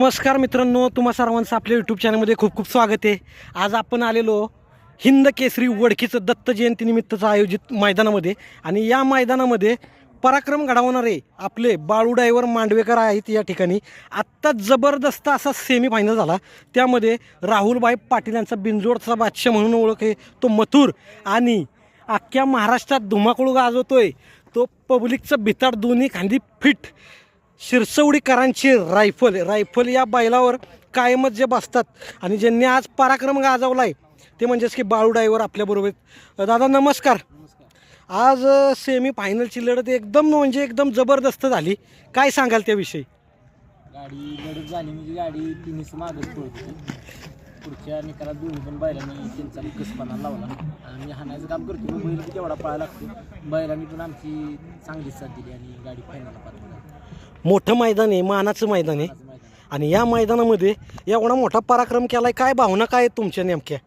नमस्कार मित्रांनो तुम्हा सर्वांचं आपल्या यूट्यूब चॅनलमध्ये खूप खूप स्वागत आहे. आज आपण आलेलो हिंद केसरी वडकीचं दत्त जयंतीनिमित्तचं आयोजित मैदानामध्ये आणि या मैदानामध्ये पराक्रम घडवणारे आपले बाळू डायव्हर मांडवेकर आहेत या ठिकाणी. आत्ता जबरदस्त असा सेमीफायनल झाला. त्यामध्ये राहुलभाई पाटील यांचा बिंजोडचा बादशाह म्हणून ओळख आहे तो मथुर आणि अख्ख्या महाराष्ट्रात धुमाकूळ गाजवतोय. तो पब्लिकचं भिताड दोन्ही खांदी फिट. शिरसवडीकरांची रायफल रायफल या बैलावर कायमच जे बसतात आणि ज्यांनी आज पराक्रम गाजवला आहे ते म्हणजेच की बाळू डायव्हर आपल्याबरोबर दादा नमस्कार. आज सेमी फायनलची लढत एकदम म्हणजे एकदम जबरदस्त झाली. काय सांगाल त्याविषयी? गाडी लढत झाली म्हणजे गाडी तिन्हीच मागच पळत. पुढच्या निकालात दोन्ही पण बैलांनी त्यांचा कसपणा लावला. आणि हाणायचं काम करतो बैल तेवढा पळायला लागतो. बैलांनी पण आमची चांगलीच साथ दिली आणि गाडी फायनलला पाठवली. मोठं मैदान आहे मानाचं मैदान आहे. मैदान आणि या मैदानामध्ये एवढा मोठा पराक्रम केलाय काय भावना काय आहेत तुमच्या नेमक्या?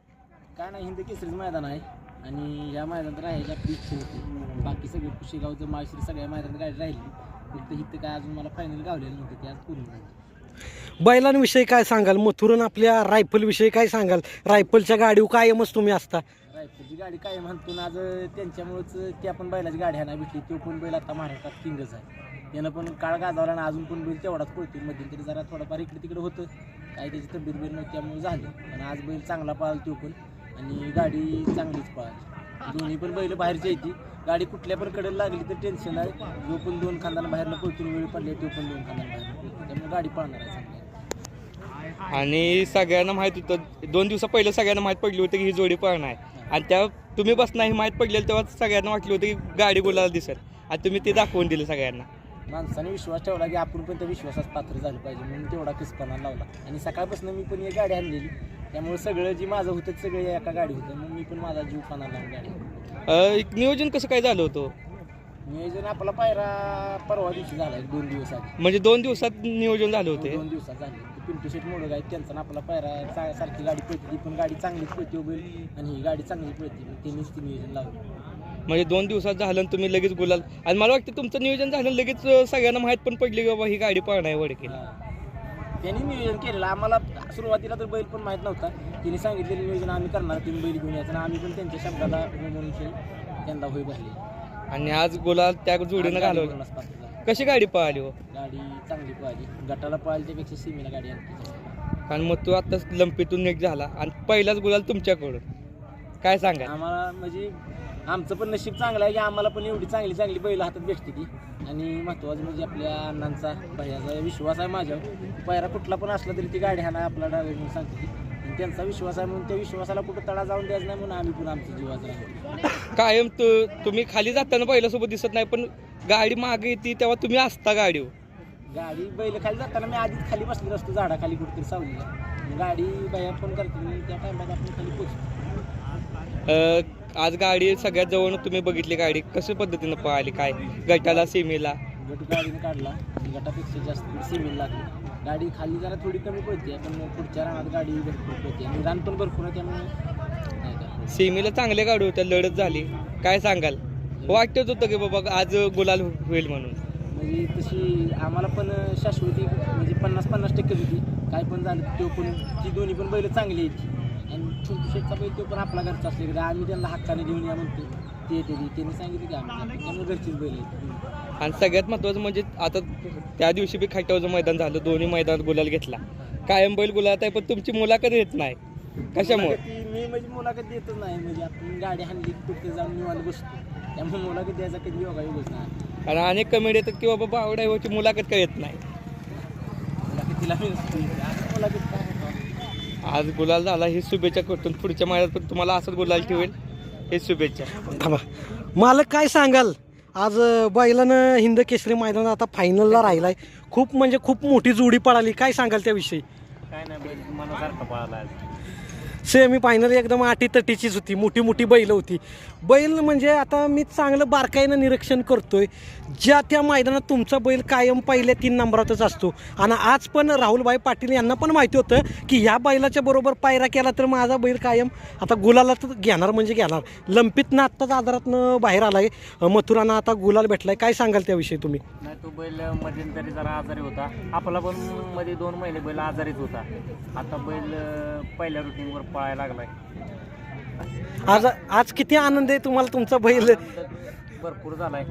काय नाही हिंद केसरीच मैदान आहे. आणि या मैदानात होती. बाकी सगळे कुशेगावचं माळशिरी सगळ्या मैदानात गाडी राहिली. फक्त इथं काय अजून मला फायनल गावलेलं नव्हतं ते आज पूर्ण झाली. बैलांविषयी काय सांगाल? मथुरन आपल्या रायफलविषयी काय सांगाल? रायफलच्या गाडीवर कायमच तुम्ही असता. रायपूरची गाडी काय म्हणतो ना आज त्यांच्यामुळेच ती आपण बैलाची गाडी ह्याना भेटली. तो पण बैल आता महाराष्ट्रात किंगच आहे. त्यानं पण काळ गाजावला ना अजून पण बैल तेवढाच पळतो मध्यंतरी जरा थोडंफार इकडे तिकडे होतं. काय त्याची तब्येत बैल नव्हती त्यामुळे झालं. पण आज बैल चांगला पळाला तो पण. आणि गाडी चांगलीच पळाली. दोन्ही पण बैल बाहेरची येते गाडी कुठल्या पण कडेला लागली तर टेन्शन आहे जो पण दोन खांदाला बाहेरला पळतो वेळ पडले तो पण दोन खांदाला बाहेर पळतो त्यामुळे गाडी पळणार आहे चांगली. आणि सगळ्यांना माहीत होतं दोन दिवसा पहिलं सगळ्यांना माहीत पडली होती की ही जोडी पळणार. आहे आणि त्या तुम्ही बसणार ही माहीत पडलेलं तेव्हा सगळ्यांना वाटली होती की गाडी बोलायला दिसेल. आणि तुम्ही ते दाखवून दिलं सगळ्यांना. माणसाने विश्वास ठेवला की आपण पण त्या विश्वासात पात्र झालं पाहिजे म्हणून तेवढा किसपणा लावला. आणि सकाळपासून मी पण एक गाडी आणलेली. त्यामुळे सगळं जे माझं होतं सगळे एका गाडी होतं. मग मी पण माझा जीव पाना लावून गाडी. अं, एक नियोजन कसं काय झालं होतं? नियोजन आपला पायरा परवा दिवशी झाला एक दोन दिवस आधी. म्हणजे दोन दिवसात नियोजन झालं होते? दोन दिवसात झाले. ते पिंटू शेट मोडक आहेत त्यांचा आणि आपला पायरा चा- सारखी गाडी पळते. ती पण गाडी चांगलीच पळते बैल आणि ही गाडी चांगली पळते. मग त्यांनीच ते नियोजन लावलं. म्हणजे दोन दिवसात झालं आणि तुम्ही लगेच गुलाल. आणि मला वाटतं तुमचं नियोजन झालं लगेच सगळ्यांना माहीत पण पडली की बाबा ही गाडी पळणार आहे वडकी. हा. त्यांनी नियोजन केलेलं. आम्हाला सुरुवातीला तर बैल पण माहीत नव्हता. त्यांनी सांगितलेलं नियोजन आम्ही करणार तुम्ही बैल घेऊन यायचं. आम्ही पण त्यांच्या शब्दाला त्यांना होई भरली. आणि आज गुलाल त्या जोडीनं घालवलं. कशी गाडी पळाली हो? गाडी चांगली पळाली. गटाला पळाली त्यापेक्षा सीमेला गाडी आणली कारण मग तू आताच लंपीतून एक झाला. आणि पहिलाच गुलाल तुमच्याकडून. काय सांगा आम्हाला म्हणजे आमचं पण नशीब चांगलं आहे की आम्हाला पण एवढी चांगली चांगली बैल हातात भेटते ती. आणि महत्त्वाचं म्हणजे आपल्या अण्णांचा भैयाचा विश्वास आहे माझ्यावर. पायरा कुठला पण असला तरी ती गाडी हा ना आपला डायव्हर म्हणून सांगते ती. आणि त्यांचा विश्वास आहे म्हणून त्या विश्वासाला कुठं तडा जाऊन द्यायचं नाही म्हणून आम्ही पण आमच्या जीवाचं राहतो कायम तू तुम्ही खाली जाताना पहिल्यासोबत दिसत नाही पण गाडी मागे येते तेव्हा तुम्ही असता गाडीवर गाडी बैल खाली जाताना मी आधीच खाली बसलेलो असतो झाडाखाली कुठेतरी सावलीला. मग गाडी भैया फोन करते मी त्या टायमात आपण खाली पोचतो अ, आज गाडी सगळ्यात जवळ तुम्ही बघितली गाडी. कशा पद्धतीनं पळाली? काय? गटाला सीमेला? गट गाडीने काढला. गटापेक्षा जास्त सिमेल लागली. गाडी खाली जरा थोडी कमी पडते पण पुढच्या रानात गाडी भरपूर पडते आणि रान पण भरपूर आहे त्यामुळे नाही का? सीमेला चांगल्या गाडी होत्या लढत झाली. काय सांगाल? वाटत होतं की बाबा आज गुलाल होईल म्हणून. म्हणजे तशी आम्हाला पण शाश्वती म्हणजे पन्नास पन्नास टक्के होती. काय पण झालं तो पण ती दोन्ही पण बैल चांगली आहेत. आणि छोटू बैल तो पण आपला घरचा असले आम्ही त्यांना हक्काने देऊन या म्हणतो ते येते ती. त्यांनी सांगितलं की आम्ही. त्यामुळे घरचीच बैल आणि सगळ्यात महत्त्वाचं म्हणजे आता त्या दिवशी बी खाट्यावरचं मैदान झालं. दोन्ही मैदानात गुलाल घेतला. कायम बैल गुलाल आहे पण तुमची मुलाखत येत नाही. कशामुळे? मुलाखती मी म्हणजे मुलाखत देतच नाही. म्हणजे आपण गाडी हाणली की कुठे जाऊन निवांत बसतो. त्यामुळे मुलाखत द्यायचा कधी योगा योगच नाही. कारण अनेक कमेंट येतात की बाबा बावड्यावरची मुलाखत काय येत नाही? मुलाखतीला मी इथे. आता मुलाखत? आज गुलाल झाला ही शुभेच्छा करतो. पुढच्या महिन्यात पण तुम्हाला असंच गुलाल ठेवेल. हे शुभेच्छा. थांबा. मालक काय सांगाल? आज बैलानं हिंद केसरी मैदानात आता फायनलला राहिलाय. खूप म्हणजे खूप मोठी जोडी पळाली. काय सांगाल त्याविषयी? काय नाही बैल मनासारखा पळाला सेमी फायनल एकदम आटी तटीचीच होती मोठी मोठी बैल होती. बैल म्हणजे आता मी चांगलं बारकाईनं निरीक्षण करतोय. ज्या त्या मैदानात तुमचा बैल कायम पहिल्या तीन नंबरातच असतो. आणि आज पण राहुलभाई पाटील यांना पण माहिती होतं की ह्या बैलाच्या बरोबर पायरा केला तर माझा बैल कायम आता गुलाला तर घेणार म्हणजे घेणार. लंपीतनं आत्ताच आजारातनं बाहेर आलाय. मथुरानं आता गुलाल भेटलाय. काय सांगाल त्याविषयी तुम्ही? नाही तो बैल मध्यंतरी जरा आजारी होता. आपला पण मध्ये दोन महिने बैल आजारीच होता. आता बैल पहिल्या रुटीनवर पळायला लागलाय. आज आज किती आनंद आहे तुम्हाला तुमचा बैल? भरपूर झालाय.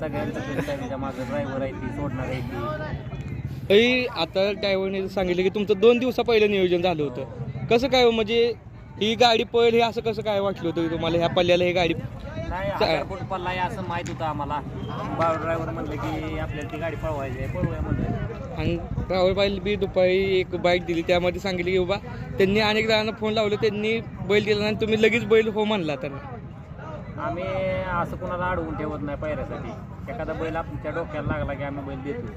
सगळ्यांचं त्याच्या मागं ड्रायव्हर आहे ती सोडणार आहे ती. तरी आता ड्रायव्हरने सांगितलं की तुमचं दोन दिवसा पहिलं नियोजन झालं होतं. कसं काय हो? म्हणजे ही गाडी पळेल हे असं कसं काय वाटलं होतं की तुम्हाला? ह्या पल्ल्याला ही गाडी नाही हजार फूट पल्ला आहे असं माहीत होतं आम्हाला. बाळ ड्रायव्हर म्हणलं की आपल्याला ती गाडी पळवायची आहे पळवूया म्हणलं. आणि राहुल बाईल बी दुपारी एक बाईक दिली त्यामध्ये सांगितलं की बाबा त्यांनी अनेक जणांना फोन लावले त्यांनी बैल दिला आणि तुम्ही लगेच बैल हो म्हणला त्यांना. आम्ही असं कोणाला अडवून ठेवत नाही पायऱ्यासाठी. एखादा बैल आमच्या डोक्याला लागला की आम्ही बैल देतो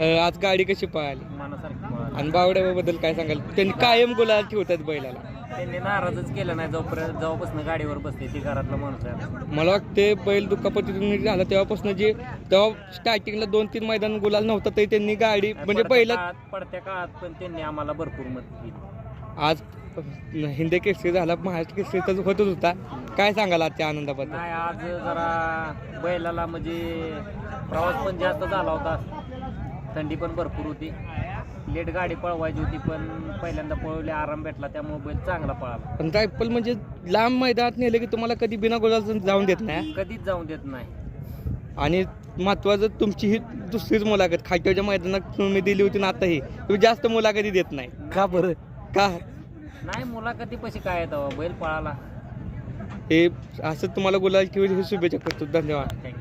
अं, आज गाडी कशी पळाली? मनासारखी पळाली. आणि बावड्याबद्दल काय सांगाल? त्यांनी कायम गुलाल ठेवतात बैलाला. त्यांनी नाराजच केलं नाही जोपर्यंत जेव्हापासून गाडीवर बसते ती घरातला माणूस आहे. मला वाटते बैल दुखापतीतून झाला. तेव्हापासून जे तेव्हा स्टार्टिंगला दोन तीन मैदान गुलाल नव्हता तरी त्यांनी गाडी म्हणजे पडत्या पहिला काळात- पडत्या काळात पण त्यांनी आम्हाला भरपूर मदत केली. आज हिंदी केसरी झाला महाराष्ट्र केसरी तर होतच होता. काय सांगाल आजच्या आनंदाबद्दल? नाही आज जरा बैलाला म्हणजे प्रवास पण जास्त झाला होता. थंडी पण भरपूर होती. लेट गाडी पळवायची होती पण पहिल्यांदा पळवली आराम भेटला त्यामुळे बैल चांगला पळाला. पण रायफल म्हणजे लांब मैदानात नेले की तुम्हाला कधी बिना गुलाल जाऊन देत नाही कधीच जाऊन देत नाही. आणि महत्वाचं तुमची ही दुसरीच मुलाखत खाट्याच्या मैदानात तुम्ही दिली होती ना आता ही तुम्ही जास्त मुलाखती देत नाही. का बरं? का? नाही मुलाखती पशी काय येतं बैल पळाला. हे असं तुम्हाला गुलाल ठेवून ही शुभेच्छा करतो. धन्यवाद. थँक्यू